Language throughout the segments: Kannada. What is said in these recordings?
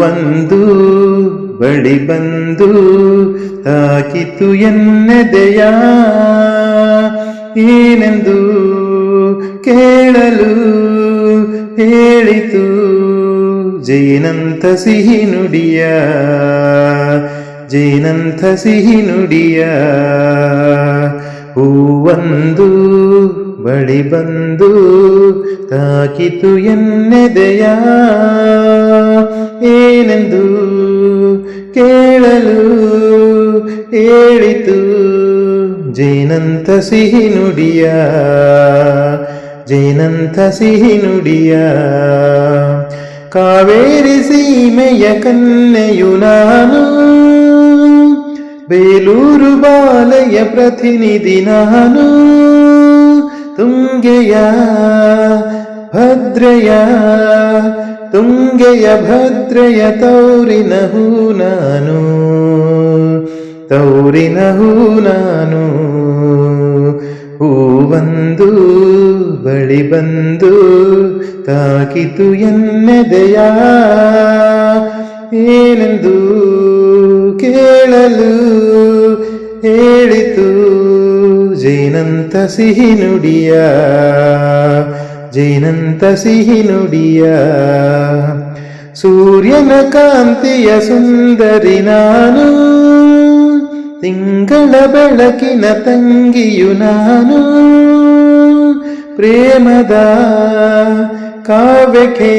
ಹೂವೊಂದು ಬಳಿ ಬಂದು ತಾಕಿತು ಎನ್ನೆದೆಯ? ಏನೆಂದು ಕೇಳಲು ಹೇಳಿತು? ಜೈನಂತ ಸಿಹಿ ನುಡಿಯ ಜೈನಂತ ಸಿಹಿ ನುಡಿಯ. ಹೂವೊಂದು ಬಳಿ ಬಂದು ತಾಕಿತು ಎನ್ನೆದೆಯ? ಏನೆಂದು ಕೇಳಲು ಹೇಳಿತು, ಜೇನಂತ ಸಿಹಿ ನುಡಿಯ, ಜೇನಂತ ಸಿಹಿ ನುಡಿಯ. ಕಾವೇರಿ ಸೀಮೆಯ ಕನ್ನೆಯು ನಾನು, ಬೇಲೂರು ಬಾಲೆಯ ಪ್ರತಿನಿಧಿ ನಾನು, ತುಂಗೆಯ ಭದ್ರೆಯ, ತುಂಗೆಯ ಭದ್ರಯ ತೌರಿನ ಹೂ ನಾನು. ತೌರಿನ ಹೂ ನಾನು. ಹೂವಂದು ಬಳಿ ಬಂದು ತಾಕಿತು ಎನ್ನೆದೆಯ? ಏನೆಂದು ಕೇಳಲು ಹೇಳಿತು ಜೈನಂತ ಸಿಹಿ ನುಡಿಯ? ಜೇನಂತ ಸಿಹಿ ನುಡಿಯ ಸೂರ್ಯನ ಕಾಂತಿಯ ಸುಂದರಿ ನಾನು ತಿಂಗಳ ಬೆಳಕಿನ ತಂಗಿಯು ನಾನು ಪ್ರೇಮದ ಕಾವ್ಯಕ್ಕೆ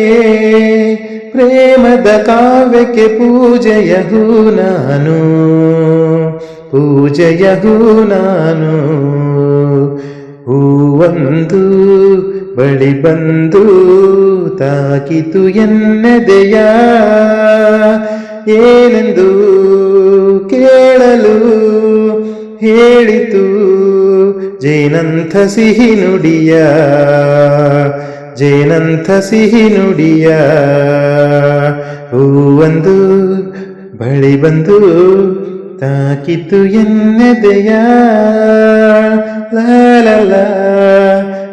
ಪ್ರೇಮದ ಕಾವ್ಯಕ್ಕೆ ಪೂಜೆಯ ಹೂ ನಾನು ಪೂಜೆಯ ಹೂ ನಾನು ಹೂವೊಂದು ಬಳಿ ಬಂದು ತಾಕಿತು ಎನ್ನದೆಯ? ಏನೆಂದು ಕೇಳಲು ಹೇಳಿತು ಜೇನಂಥ ಸಿಹಿ ನುಡಿಯ? ಜೇನಂಥ ಸಿಹಿ ನುಡಿಯ? ಹೂವಂದು ಬಳಿ ಬಂದು ತಾಕಿತು ಎನ್ನದೆಯ? ಲಾಲಲ